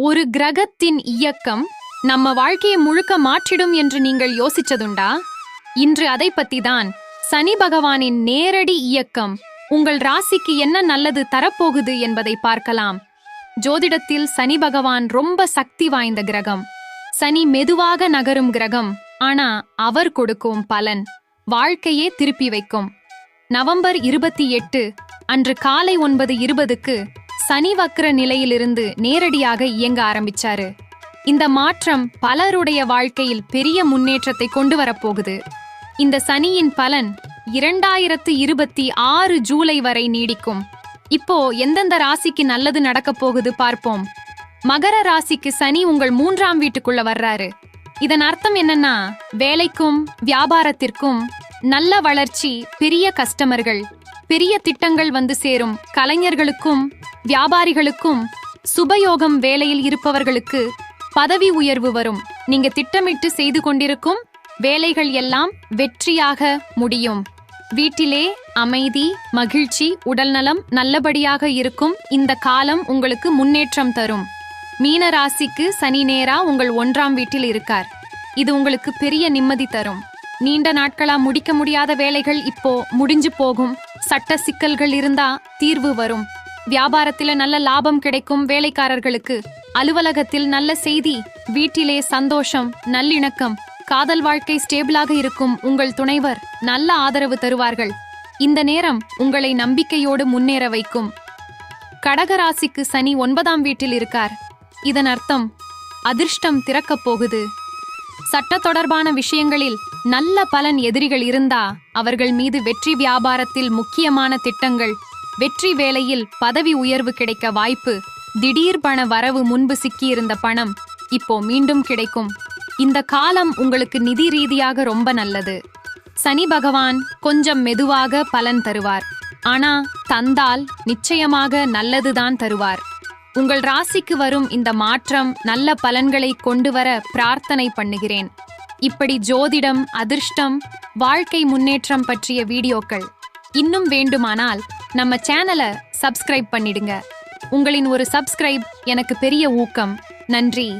ஒரு கிரகத்தின் இயக்கம் நம்ம வாழ்க்கையை முழுக்க மாற்றிடும் என்று நீங்கள் யோசிச்சதுண்டா? இன்று அதை பத்தி தான் சனி பகவானின் நேரடி இயக்கம் உங்கள் ராசிக்கு என்ன நல்லது தரப்போகுது என்பதை பார்க்கலாம். ஜோதிடத்தில் சனி பகவான் ரொம்ப சக்தி வாய்ந்த கிரகம். சனி மெதுவாக நகரும் கிரகம். ஆனா அவர் கொடுக்கும் பலன் வாழ்க்கையே திருப்பி வைக்கும். நவம்பர் இருபத்தி எட்டு அன்று காலை ஒன்பது இருபதுக்கு சனி வக்ர நிலையிலிருந்து நேரடியாக இயங்க ஆரம்பிச்சாரு. இந்த மாற்றம் பலருடைய வாழ்க்கையில் பெரிய முன்னேற்றத்தை கொண்டு வரப்போகுது. இந்த சனியின் பலன் இரண்டாயிரத்து இருபத்தி ஆறு ஜூலை வரை நீடிக்கும். இப்போ எந்தெந்த ராசிக்கு நல்லது நடக்கப் போகுது பார்ப்போம். மகர ராசிக்கு சனி உங்கள் மூன்றாம் வீட்டுக்குள்ள வர்றாரு. இதன் அர்த்தம் என்னன்னா வேலைக்கும் வியாபாரத்திற்கும் நல்ல வளர்ச்சி பெரிய கஸ்டமர்கள் பெரிய திட்டங்கள் வந்து சேரும். கலைஞர்களுக்கும் வியாபாரிகளுக்கும் சுபயோகம் வேலையில் இருப்பவர்களுக்கு பதவி உயர்வு வரும். நீங்க திட்டமிட்டு செய்து கொண்டிருக்கும் வேலைகள் எல்லாம் வெற்றியாக முடியும். வீட்டிலே அமைதி மகிழ்ச்சி உடல்நலம் நல்லபடியாக இருக்கும் இந்த காலம் உங்களுக்கு முன்னேற்றம் தரும். மீன ராசிக்கு சனி நேரா உங்கள் ஒன்றாம் வீட்டில் இருக்கார். இது உங்களுக்கு பெரிய நிம்மதி தரும். நீண்ட நாட்களா முடிக்க முடியாத வேலைகள் இப்போ முடிஞ்சு போகும். சட்ட சிக்கல்கள் இருந்தா தீர்வு வரும். வியாபாரத்தில நல்ல லாபம் கிடைக்கும் வேலைக்காரர்களுக்கு. அலுவலகத்தில் நல்ல செய்தி வீட்டிலே சந்தோஷம் நல்லிணக்கம் காதல் வாழ்க்கை ஸ்டேபிளாக இருக்கும் உங்கள் துணைவர் நல்ல ஆதரவு தருவார்கள். இந்த நேரம் உங்களை நம்பிக்கையோடு முன்னேற வைக்கும். கடகராசிக்கு சனி ஒன்பதாம் வீட்டில் இருக்கார். இதன் அர்த்தம் அதிர்ஷ்டம் திறக்கப் போகுது. சட்ட தொடர்பான விஷயங்களில் நல்ல பலன் எதிரிகள் இருந்தா அவர்கள் மீது வெற்றி வியாபாரத்தில் முக்கியமான திட்டங்கள் வெற்றி வேலையில் பதவி உயர்வு கிடைக்க வாய்ப்பு திடீர் பண வரவு முன்பு சிக்கியிருந்த பணம் இப்போ மீண்டும் கிடைக்கும். இந்த காலம் உங்களுக்கு நிதி ரீதியாக ரொம்ப நல்லது. சனி பகவான் கொஞ்சம் மெதுவாக பலன் தருவார். ஆனா தந்தால் நிச்சயமாக நல்லதுதான் தருவார். உங்கள் ராசிக்கு வரும் இந்த மாற்றம் நல்ல பலன்களை கொண்டு வர பிரார்த்தனை பண்ணுகிறேன். இப்படி ஜோதிடம் அதிர்ஷ்டம் வாழ்க்கை முன்னேற்றம் பற்றிய வீடியோக்கள். இன்னும் வேண்டுமானால் நம்ம சேனலை சப்ஸ்கிரைப் பண்ணிடுங்க. உங்களின் ஒரு சப்ஸ்கிரைப் எனக்கு பெரிய ஊக்கம். நன்றி.